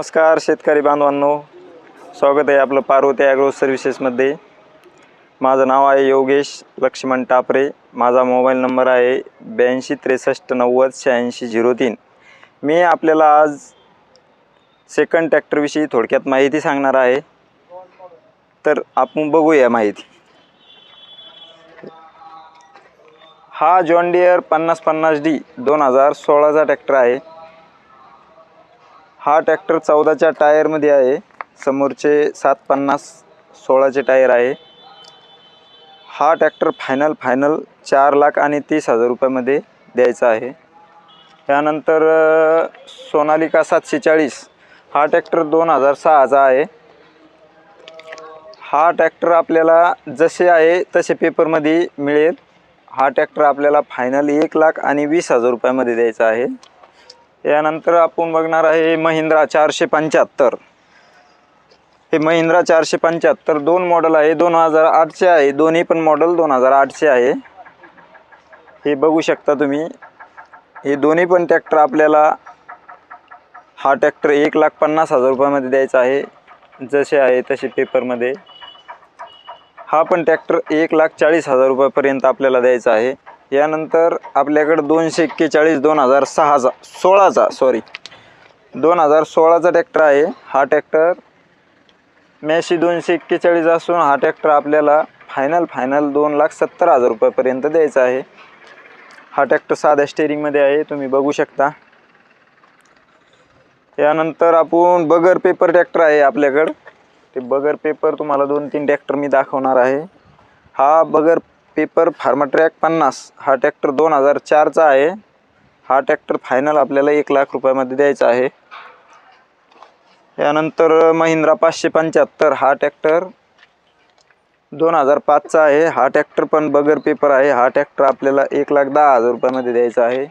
नमस्कार शेतकरी बांधवांनो. स्वागत आहे आपलं पार्वती ॲग्रो सर्व्हिसेसमध्ये माझं नाव आहे योगेश लक्ष्मण टापरे. माझा मोबाईल नंबर आहे ब्याऐंशी त्रेसष्ट नव्वद शहाऐंशी झिरो तीन. मी आपल्याला आज सेकंड ट्रॅक्टरविषयी थोडक्यात माहिती सांगणार आहे. तर आपण बघूया माहिती. हा जॉन डिअर पन्नास पन्नास डी दोन हजार सोळाचा ट्रॅक्टर आहे. हा ट्रॅक्टर चौदाच्या टायरमध्ये आहे. समोरचे सात पन्नास सोळाचे टायर आहे. हा ट्रॅक्टर फायनल फायनल चार लाख आणि तीस हजार रुपयामध्ये द्यायचा आहे. त्यानंतर सोनालिका सातशे चाळीस. हा ट्रॅक्टर दोन हजार सहाचा आहे. हा ट्रॅक्टर आपल्याला जसे आहे तसे पेपरमध्ये मिळेल. हा ट्रॅक्टर आपल्याला फायनल एक लाख आणि वीस हजार रुपयामध्ये द्यायचा आहे. यानंतर आपण बघणार आहे महिंद्रा चारशे पंच्याहत्तर. हे महिंद्रा चारशे पंच्याहत्तर दोन मॉडल आहे दोन हजार आठचे आहे. दोन्ही पण मॉडल दोन हजार आठचे आहे. हे बघू शकता तुम्ही. हे दोन्ही पण ट्रॅक्टर आपल्याला हा ट्रॅक्टर एक लाख पन्नास हजार रुपयामध्ये द्यायचा आहे. जसे आहे तसे पेपरमध्ये हा पण ट्रॅक्टर एक लाख चाळीस हजार रुपयापर्यंत आपल्याला द्यायचा आहे. यानंतर आपल्याकडं दोनशे एक्केचाळीस दोन हजार सहाचा सोळाचा सॉरी दोन हजार सोळाचा ट्रॅक्टर आहे. हा ट्रॅक्टर मॅशी दोनशे एक्केचाळीस असून हा ट्रॅक्टर आपल्याला फायनल फायनल दोन लाख सत्तर हजार रुपयापर्यंत द्यायचा आहे. हा ट्रॅक्टर साध्या स्टेरिंगमध्ये आहे. तुम्ही बघू शकता. यानंतर आपण बगर पेपर ट्रॅक्टर आहे आपल्याकडं. ते बगर पेपर तुम्हाला दोन तीन ट्रॅक्टर मी दाखवणार आहे. हा बगर पेपर फार्माट्रॅक पन्नास. हा ट्रॅक्टर दोन हजार चारचा आहे. हा ट्रॅक्टर फायनल आपल्याला एक लाख रुपयामध्ये द्यायचा आहे. यानंतर महिंद्रा पाचशे पंच्याहत्तर. हा ट्रॅक्टर दोन हजार पाचचा आहे. हा ट्रॅक्टर पण बगर पेपर आहे. हा ट्रॅक्टर आपल्याला एक लाख दहा हजार रुपयामध्ये द्यायचा आहे.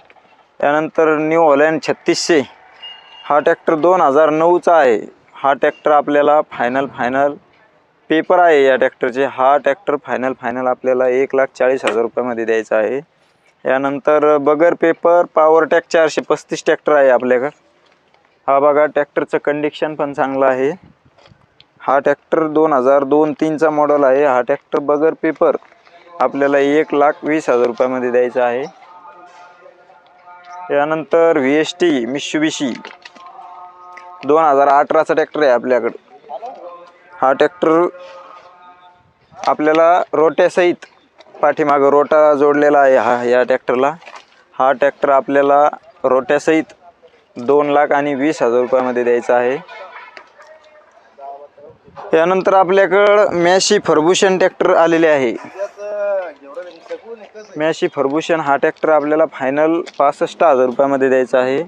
त्यानंतर न्यू हॉलँड छत्तीसशे. हा ट्रॅक्टर दोन हजार नऊचा आहे. हा ट्रॅक्टर आपल्याला फायनल फायनल पेपर आहे या ट्रॅक्टरचे. हा ट्रॅक्टर फायनल फायनल आपल्याला एक लाख चाळीस हजार रुपयामध्ये द्यायचा आहे. यानंतर बगर पेपर पॉवर टॅक चारशे पस्तीस ट्रॅक्टर आहे आपल्याकडं. हा बघा ट्रॅक्टरचं कंडिशन पण चांगलं आहे. हा ट्रॅक्टर दोन हजार दोन तीनचा मॉडल आहे. हा ट्रॅक्टर बगर पेपर आपल्याला एक लाख वीस हजार रुपयामध्ये द्यायचा आहे. यानंतर व्ही एस टी मिशुबिशी दोन हजार अठराचा ट्रॅक्टर आहे आपल्याकडं. हा ट्रॅक्टर आपल्याला रोट्यासहित पाठीमागं रोटा जोडलेला आहे हा या ट्रॅक्टरला. हा ट्रॅक्टर आपल्याला रोट्यासहित दोन लाख आणि वीस हजार रुपयामध्ये द्यायचा आहे. यानंतर आपल्याकडं मॅशी फर्बुशन ट्रॅक्टर आलेले आहे. मॅशी फर्बुशन हा ट्रॅक्टर आपल्याला फायनल पासष्ट हजार रुपयामध्ये द्यायचा आहे.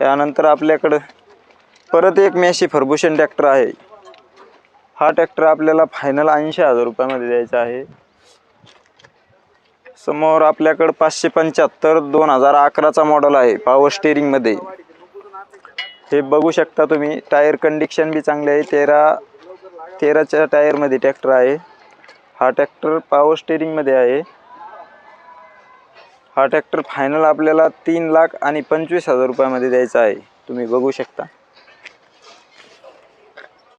त्यानंतर आपल्याकडं परत एक मॅशी फर्बुशन ट्रॅक्टर आहे. हा ट्रॅक्टर आपल्याला फायनल ऐंशी हजार रुपयामध्ये द्यायचा आहे. समोर आपल्याकडं पाचशे पंच्याहत्तर दोन हजार अकराचा मॉडल आहे पॉवर स्टेरिंगमध्ये हे बघू शकता तुम्ही टायर कंडिशन बी चांगले आहे. तेरा तेराच्या टायरमध्ये ट्रॅक्टर आहे. हा ट्रॅक्टर पॉवर स्टेरिंगमध्ये आहे. हा ट्रॅक्टर फायनल आपल्याला तीन लाख आणि पंचवीस हजार रुपयामध्ये द्यायचा आहे. तुम्ही बघू शकता.